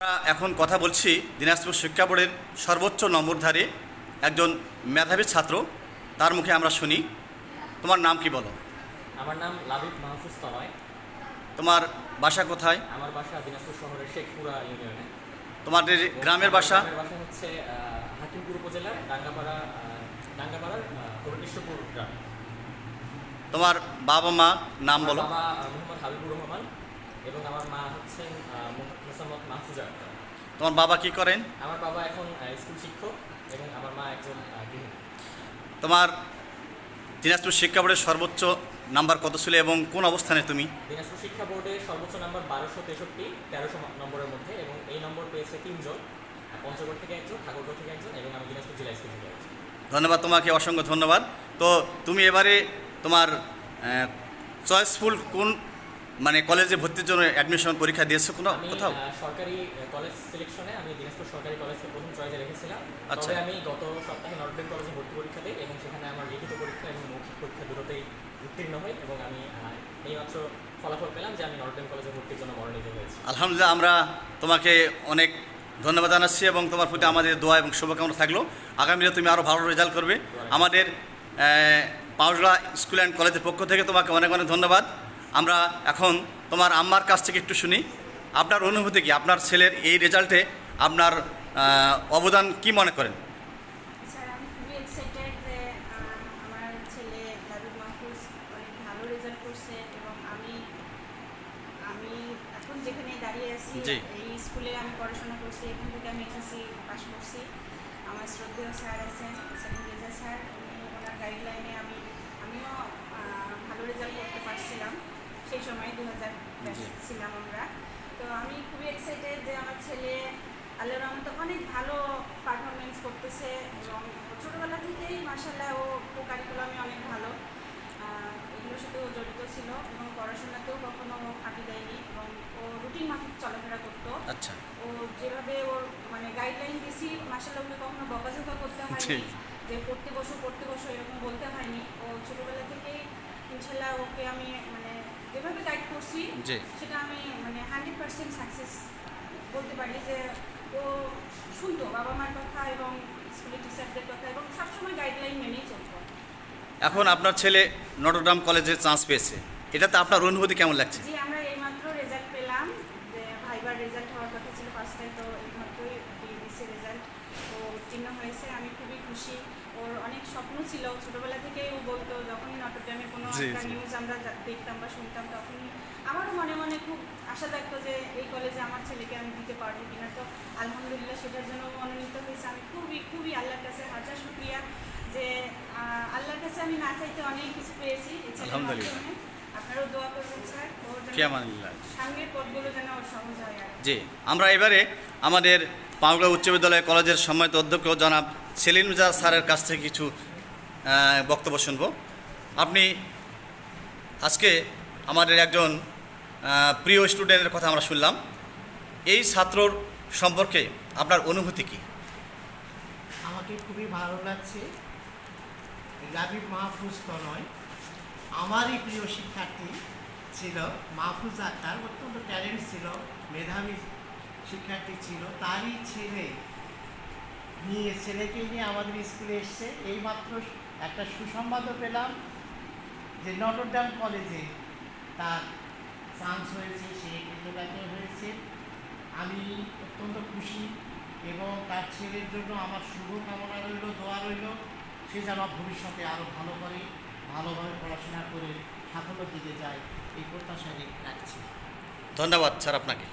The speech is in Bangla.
আমরা এখন কথা বলছি দিনাজপুর শিক্ষা বোর্ডের সর্বোচ্চ নম্বরধারী একজন মেধাবী ছাত্র। তার মুখে আমরা শুনি। তোমার নাম কি বলো? আমার নাম লাবিব মাহফুজ তনয়। তোমার বাসা কোথায়? আমার বাসা দিনাজপুর শহরের শেখপুরা ইউনিয়নে। তোমাদের গ্রামের বাসা? বাসা হচ্ছে আহ, হাকিমপুর উপজেলার ডাঙ্গাপাড়া আহ, ডাঙ্গাপাড়ার হরিকৃষ্ণপুর গ্রাম। তোমার বাবা মা নাম আমার বলো। বাবা আহ, মোহাম্মদ হাবিবুর রহমান। এবং আমার মা হচ্ছেন মোসাম্মদ মাহফুজা আক্তার। তোমার বাবা কি করেন? আমার বাবা এখন স্কুল শিক্ষক এবং আমার মা একজন গৃহিণী। তোমার দিনাজপুর শিক্ষা বোর্ডের সর্বোচ্চ নাম্বার কত ছিল এবং কোন অবস্থানে তুমি? দিনাজপুর শিক্ষা বোর্ডে সর্বোচ্চ নম্বর বারোশো তেষট্টি তেরোশো নম্বরের মধ্যে এবং এই নম্বর পেয়েছে তিনজন পঞ্চগড় থেকে একজন ঠাকুরগড় থেকে একজন এবং আমি দিনাজপুর জেলা স্কুল থেকে একজন ধন্যবাদ তোমাকে অসংখ্য ধন্যবাদ। তো তুমি এবারে তোমার চয়েসফুল কোন মানে কলেজে ভর্তির জন্য অ্যাডমিশন পরীক্ষা দিয়েছ কোনো কোথাও? সরকারি কলেজ সিলেকশনে আমি দিনাজপুর সরকারি কলেজকে প্রথম চয়েসে রেখেছিলাম। আচ্ছা। আমি গত সপ্তাহে নর্থবেঙ্গ কলেজে ভর্তি পরীক্ষা দিই এবং সেখানে আমার লিখিত পরীক্ষা এবং মৌখিক পরীক্ষা দুটোতেই উত্তীর্ণ হই এবং আমি আহ, এইমাত্র ফলাফল পেলাম যে আমি নর্থবেঙ্গ কলেজে ভর্তির জন্য মনোনীত হয়েছি। আলহামদুলিল্লাহ আমরা তোমাকে অনেক ধন্যবাদ জানাচ্ছি এবং তোমার প্রতি আমাদের দোয়া এবং শুভকামনা থাকল। আগামীতে তুমি আরও ভালো রেজাল্ট করবে। আমাদের পাউজলা স্কুল অ্যান্ড কলেজের পক্ষ থেকে তোমাকে অনেক অনেক ধন্যবাদ। আমরা এখন তোমার আম্মার কাছ থেকে একটু শুনি। আপনার অনুভূতি কি? আপনার ছেলের এই রেজাল্টে আপনার অবদান কি মনে করেন? আমার জি। এই স্কুলে আমি পড়াশোনা করছি এখান থেকে আমি এসএসসি পাস করছি। শ্রদ্ধেয় স্যার আছেন সেকেন্ড স্যার উনি ওনার গাইডলাইনে আমি আমিও আহ, ভালো রেজাল্ট করতে পারছিলাম সেই সময় দু হাজার ছিলাম আমরা। তো আমি খুবই এক্সাইটেড যে আমার ছেলে আল্লাহর রহমতে অনেক ভালো পারফরমেন্স করতেছে এবং ছোটোবেলা থেকেই মার্শাল্লাহ ও কারিকুলামে অনেক ভালো। এগুলোর সাথে ও জড়িত ছিল এবং পড়াশোনাতেও কখনো ও ফাঁকি দেয়নি এবং ও রুটিন মাফিক চলাফেরা করতো। আচ্ছা। ও যেভাবে ওর মানে গাইডলাইন দিছি মার্শাল্লাহ ওকে কখনো বকাঝোকা করতে হয়নি যে পড়তে বসো পড়তে বসো এরকম বলতে হয়নি। ও ছোটোবেলা থেকেই ইনশাল্লাহ ওকে আমি মানে যেভাবে গাইড করছি সেটা আমি মানে হান্ড্রেড পার্সেন্ট সাকসেস বলতে পারি যে ও শুনতো বাবা মার কথা এবং স্কুলের টিচারদের কথা এবং সবসময় গাইডলাইন মেনেই চলতো। এখন আপনার ছেলে নটরডাম কলেজে চান্স পেয়েছে। এটাতে আপনার অনুভূতি কেমন লাগছে? জি আমরা এইমাত্র রেজাল্ট পেলাম যে ভাইবার রেজাল্ট হওয়ার কথা ছিল ফার্স্টে তো এইমাত্রই ডিএসসি রেজাল্ট ও উত্তীর্ণ হয়েছে। আমি খুবই খুশি। ওর অনেক স্বপ্ন ছিল। ছোটবেলা থেকেই ও বলতো যখনই নটরডেমে কোনো একটা নিউজ আমরা দেখতাম বা শুনতাম তখনই আমারও মনে মনে খুব আশা থাকতো যে এই কলেজে আমার ছেলেকে আমি দিতে পারব কিনা। তো আলহামদুলিল্লাহ সেটার জন্য মনোনীত হয়েছে। আমি খুবই খুবই আল্লাহর কাছে হাজার শুক্রিয়া যে আল্লাহর কাছে আমি না চাইতে অনেক কিছু পেয়েছি আলহামদুলিল্লাহ। মাধ্যমে। দোয়া করবেন স্যার। সামনের পথগুলো যেন সহজ হয় জি আমরা এবারে আমাদের পাঁগড়া উচ্চ বিদ্যালয় কলেজের সম্মানিত অধ্যক্ষ জনাব সেলিম মির্জা স্যারের কাছ থেকে কিছু বক্তব্য শুনব। আপনি আজকে আমাদের একজন প্রিয় স্টুডেন্টের কথা আমরা শুনলাম। এই ছাত্রর সম্পর্কে আপনার অনুভূতি কি? আমাকে খুবই ভালো লাগছে। লাবিব মাহফুজ তো নয়। আমারই প্রিয় শিক্ষার্থী ছিল মাহফুজ আক্তার। অত্যন্ত ট্যালেন্ট ছিল, মেধাবী শিক্ষার্থী ছিল, তারই ছেলে নিয়ে, ছেলেকে নিয়ে আমাদের স্কুলে এসছে। এইমাত্র একটা সুসংবাদও পেলাম যে নটরডাম কলেজে তার চান্স হয়েছে, সে কৃতজ্ঞতা হয়েছে। আমি অত্যন্ত খুশি এবং তার ছেলের জন্য আমার শুভকামনা রইল, দোয়া রইল। সে যেন ভবিষ্যতে আরও ভালো করে, ভালোভাবে পড়াশোনা করে সাফল্য দিতে যায়, এই প্রত্যাশাই রাখছি। ধন্যবাদ স্যার আপনাকে।